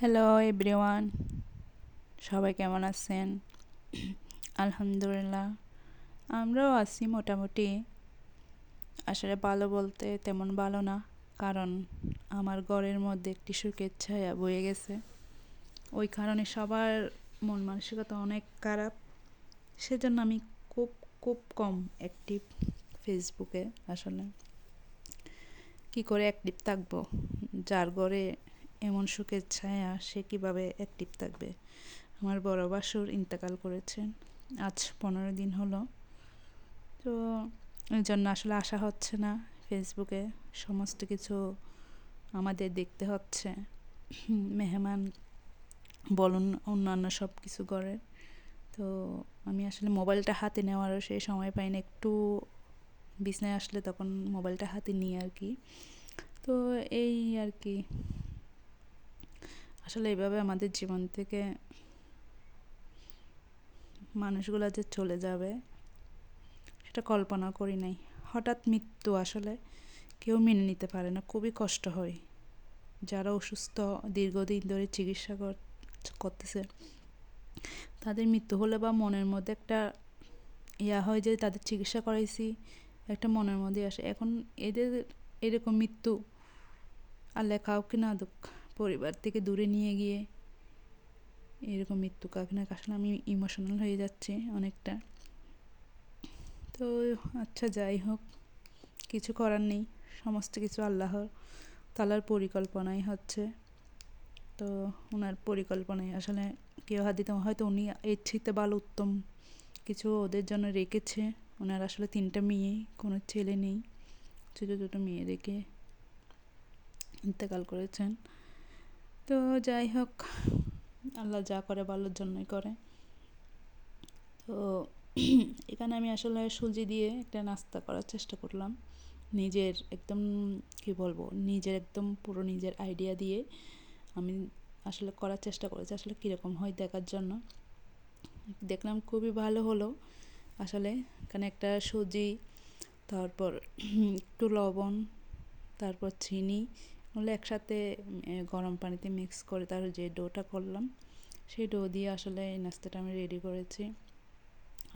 Hello everyone সবাই কেমন আছেন? আলহামদুলিল্লাহ। আমরাও আছি মোটামুটি। আসলে ভালো বলতে তেমন ভালো না, কারণ আমার ঘরের মধ্যে একটি সুখের ছায়া বয়ে গেছে। ওই কারণে সবার মন মানসিকতা অনেক খারাপ। সেজন্য আমি খুব খুব কম অ্যাক্টিভ ফেসবুকে আসলে। কি করে অ্যাক্টিভ থাকব? যার ঘরে এমন সুখের ছায়া, সে কীভাবে অ্যাক্টিভ থাকবে? আমার বড় বাসুর ইন্তেকাল করেছেন। আজ পনেরো দিন হলো। তো এই জন্য আসলে আসা হচ্ছে না ফেসবুকে সমস্ত কিছু আমাদের দেখতে হচ্ছে। মেহমান বলুন, অন্যান্য সব কিছু করে। তো আমি আসলে মোবাইলটা হাতে নেওয়ারও সেই সময় পাই না একটু বিছনায় আসলে তখন মোবাইলটা হাতে নিই আর কি। তো এই আর কি। আসলে এইভাবে আমাদের জীবন থেকে মানুষগুলো যে চলে যাবে, সেটা কল্পনা করি নাই। হঠাৎ মৃত্যু আসলে কেউ মেনে নিতে পারে না। খুবই কষ্ট হয়। যারা অসুস্থ, দীর্ঘদিন ধরে চিকিৎসা করতেছে, তাদের মৃত্যু হলে বা মনের মধ্যে একটা ইয়া হয় যে, তাদের চিকিৎসা করাইছি, একটা মনের মধ্যে আসে। এখন এদের এরকম মৃত্যু আর লেখাও কিনা দুঃখ? পরিবার থেকে দূরে নিয়ে গিয়ে এরকম মৃত্যু কাকে না আসলে আমি ইমোশনাল হয়ে যাচ্ছি অনেকটা। তো আচ্ছা যাই হোক, কিছু করার নেই। সমস্ত কিছু আল্লাহর তালার পরিকল্পনাই হচ্ছে। তো ওনার পরিকল্পনায় আসলে কেউ হাত দিতে হয়তো উনি এর ছিতে ভালো উত্তম কিছু ওদের জন্য রেখেছে। ওনার আসলে তিনটা মেয়ে, কোনো ছেলে নেই। ছোটো ছোটো মেয়ে রেখে ইন্তেকাল করেছেন। তো যাই হোক, আল্লাহ যা করে ভালোর জন্যই করে। তো এখানে আমি আসলে সুজি দিয়ে একটা নাস্তা করার চেষ্টা করলাম। নিজের একদম, কি বলব, নিজের একদম পুরো নিজের আইডিয়া দিয়ে আমি আসলে করার চেষ্টা করেছি, আসলে কীরকম হয় দেখার জন্য। দেখলাম খুবই ভালো হলো, আসলে এখানে একটা সুজি, তারপর একটু লবণ, তারপর চিনি হলে একসাথে গরম পানিতে মিক্স করে তার যে ডোটা করলাম, সেই ডো দিয়ে আসলে এই নাস্তাটা আমি রেডি করেছি।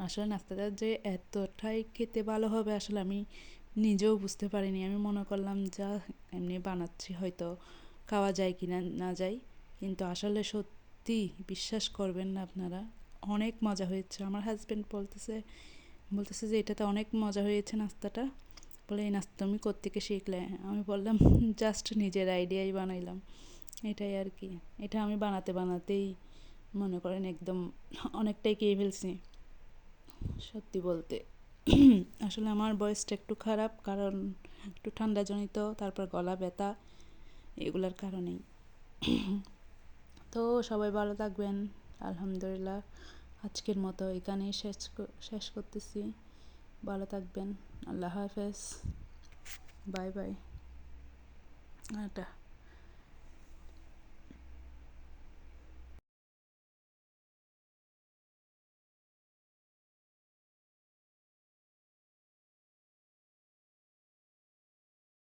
আসলে নাস্তাটা যে এতটাই খেতে ভালো হবে আসলে আমি নিজেও বুঝতে পারিনি। আমি মনে করলাম, যা, এমনি বানাচ্ছি, হয়তো খাওয়া যায় কি না না যায়। কিন্তু আসলে সত্যি বিশ্বাস করবেন না আপনারা, অনেক মজা হয়েছে। আমার হাজব্যান্ড বলতেছে বলতেছে যে, এটাতে অনেক মজা হয়েছে নাস্তাটা। বলে এই নাস্তা তুমি কোত্থেকে শিখলে? আমি বললাম, জাস্ট নিজের আইডিয়াই বানাইলাম। এটাই আর কি। এটা আমি বানাতে বানাতেই মনে করেন একদম অনেকটাই খেয়ে ফেলছি, সত্যি বলতে। আসলে আমার বয়সটা একটু খারাপ, কারণ একটু ঠান্ডাজনিত, তারপর গলা ব্যথা, এগুলার কারণেই। তো সবাই ভালো থাকবেন, আলহামদুলিল্লাহ। আজকের মতো এখানেই শেষ শেষ করতেছি। ভালো থাকবেন। আল্লাহ হাফেজ। Bye bye. এটা